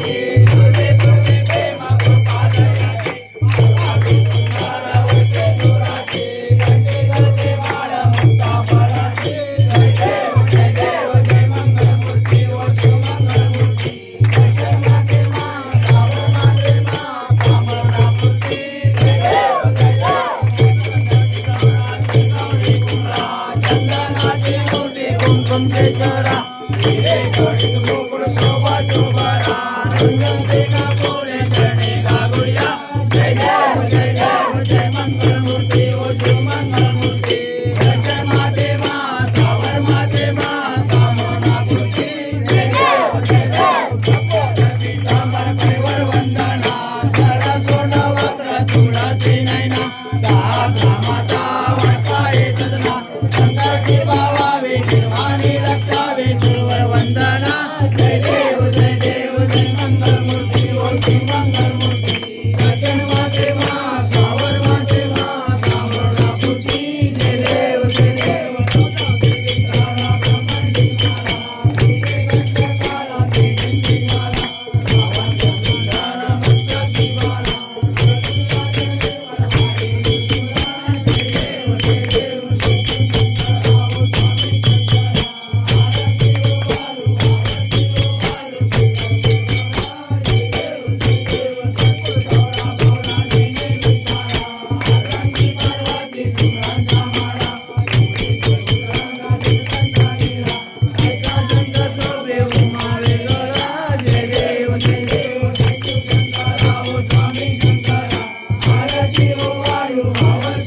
Hey,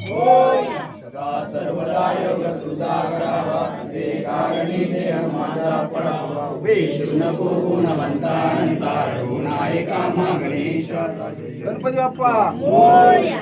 सदा सर्वदा योग तुझा घडावा तुझे कारणी देह माझा पडावा विष्णू नको गुणवंता अनंता रघुनायका मागणेश गणपती बाप्पा